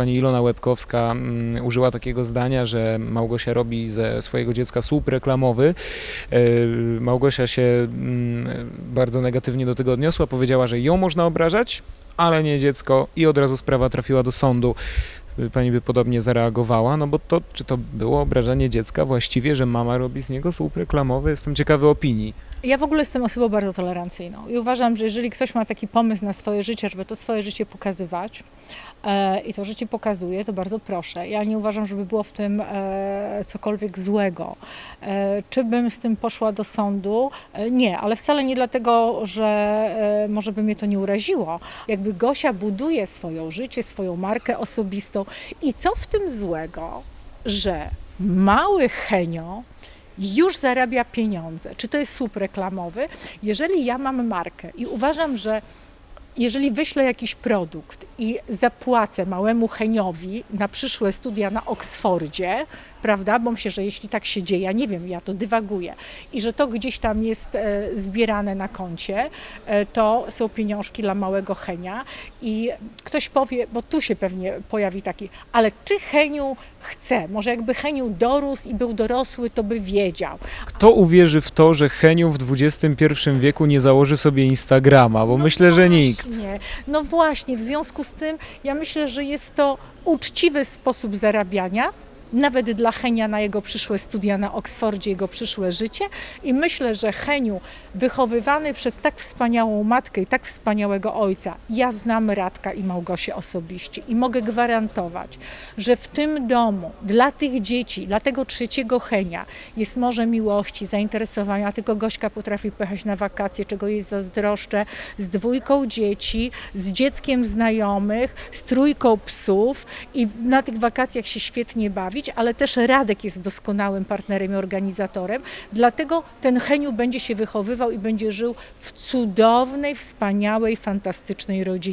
pani Ilona Łebkowska mm, użyła takiego zdania, że Małgosia robi ze swojego dziecka słup reklamowy. E, Małgosia się mm, bardzo negatywnie do tego odniosła, powiedziała, że ją można obrażać, ale nie dziecko i od razu sprawa trafiła do sądu. Pani by podobnie zareagowała, no bo to, czy to było obrażanie dziecka właściwie, że mama robi z niego słup reklamowy? Jestem ciekawy opinii. Ja w ogóle jestem osobą bardzo tolerancyjną i uważam, że jeżeli ktoś ma taki pomysł na swoje życie, żeby to swoje życie pokazywać e, i to życie pokazuje, to bardzo proszę. Ja nie uważam, żeby było w tym e, cokolwiek złego. E, czy bym z tym poszła do sądu? E, nie, ale wcale nie dlatego, że e, może by mnie to nie uraziło. Jakby Gosia buduje swoją życie, swoją markę osobistą i co w tym złego, że mały Henio już zarabia pieniądze. Czy to jest słup reklamowy? Jeżeli ja mam markę i uważam, że jeżeli wyślę jakiś produkt i zapłacę małemu Heniowi na przyszłe studia na Oksfordzie, prawda, bo myślę, że jeśli tak się dzieje, ja nie wiem, ja to dywaguję, i że to gdzieś tam jest e, zbierane na koncie, e, to są pieniążki dla małego Henia i ktoś powie, bo tu się pewnie pojawi taki, ale czy Heniu chce? Może jakby Heniu dorósł i był dorosły, to by wiedział. Kto uwierzy w to, że Heniu w XXI wieku nie założy sobie Instagrama? Bo No myślę, że nikt. No właśnie, w związku z tym ja myślę, że jest to uczciwy sposób zarabiania. Nawet dla Henia na jego przyszłe studia na Oksfordzie, jego przyszłe życie. I myślę, że Heniu, wychowywany przez tak wspaniałą matkę i tak wspaniałego ojca, ja znam Radka i Małgosię osobiście i mogę gwarantować, że w tym domu dla tych dzieci, dla tego trzeciego Henia jest morze miłości, zainteresowania. Tylko Gośka potrafi pojechać na wakacje, czego jej zazdroszczę, z dwójką dzieci, z dzieckiem znajomych, z trójką psów i na tych wakacjach się świetnie bawić, ale też Radek jest doskonałym partnerem i organizatorem. Dlatego ten Heniu będzie się wychowywał i będzie żył w cudownej, wspaniałej, fantastycznej rodzinie.